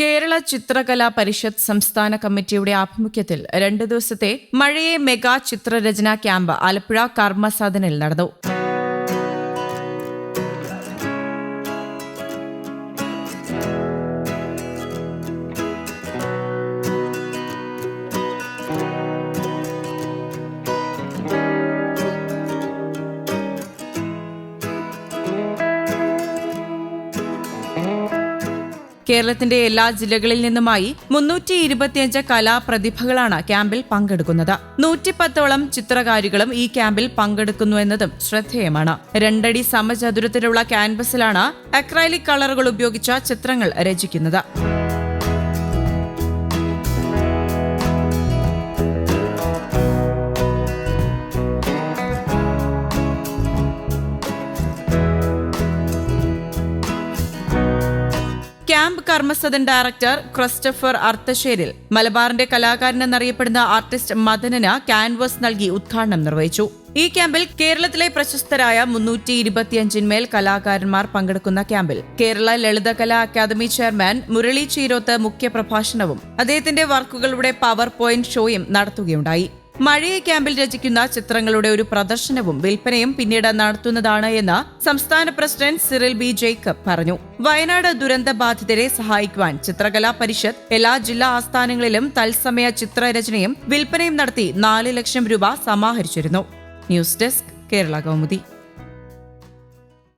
കേരള ചിത്രകലാ പരിഷത്ത് സംസ്ഥാന കമ്മിറ്റിയുടെ ആഭിമുഖ്യത്തിൽ രണ്ട് ദിവസത്തെ മഴയെ മെഗാ ചിത്രരചനാ ക്യാമ്പ് ആലപ്പുഴ കർമ്മസദനിൽ നടന്നു. കേരളത്തിന്റെ എല്ലാ ജില്ലകളിൽ നിന്നുമായി മുന്നൂറ്റി ഇരുപത്തിയഞ്ച് കലാപ്രതിഭകളാണ് ക്യാമ്പിൽ പങ്കെടുക്കുന്നത്. നൂറ്റിപ്പത്തോളം ചിത്രകാരികളും ഈ ക്യാമ്പിൽ പങ്കെടുക്കുന്നു എന്നതും ശ്രദ്ധേയമാണ്. രണ്ടടി സമചതുരത്തിലുള്ള ക്യാൻവസിലാണ് അക്രൈലിക് കളറുകൾ ഉപയോഗിച്ച ചിത്രങ്ങൾ രചിക്കുന്നത്. Camp Karmasadan director Christopher Arthasseril മലബാറിന്റെ കലാകാരൻ എന്നറിയപ്പെടുന്ന ആർട്ടിസ്റ്റ് മദനന് ക്യാൻവാസ് നൽകി ഉദ്ഘാടനം നിർവഹിച്ചു. ഈ ക്യാമ്പിൽ കേരളത്തിലെ പ്രശസ്തരായ മുന്നൂറ്റി ഇരുപത്തിയഞ്ചിന്മേൽ കലാകാരന്മാർ പങ്കെടുക്കുന്ന ക്യാമ്പിൽ കേരള ലളിതകലാ അക്കാദമി ചെയർമാൻ മുരളി ചീരോത്ത് മുഖ്യപ്രഭാഷണവും അദ്ദേഹത്തിന്റെ വർക്കുകളുടെ പവർ പോയിന്റ് ഷോയും നടത്തുകയുണ്ടായി. മഴയെ ക്യാമ്പിൽ രചിക്കുന്ന ചിത്രങ്ങളുടെ ഒരു പ്രദർശനവും വിൽപ്പനയും പിന്നീട് നടത്തുന്നതാണ് എന്ന് സംസ്ഥാന പ്രസിഡന്റ് സിറിൽ ബി. ജേക്കബ് പറഞ്ഞു. വയനാട് ദുരന്ത ബാധിതരെ സഹായിക്കുവാൻ ചിത്രകലാ പരിഷത്ത് എല്ലാ ജില്ലാ ആസ്ഥാനങ്ങളിലും തത്സമയ ചിത്രരചനയും വിൽപ്പനയും നടത്തി നാല് ലക്ഷം രൂപ സമാഹരിച്ചിരുന്നു. News desk Kerala Kaumudi.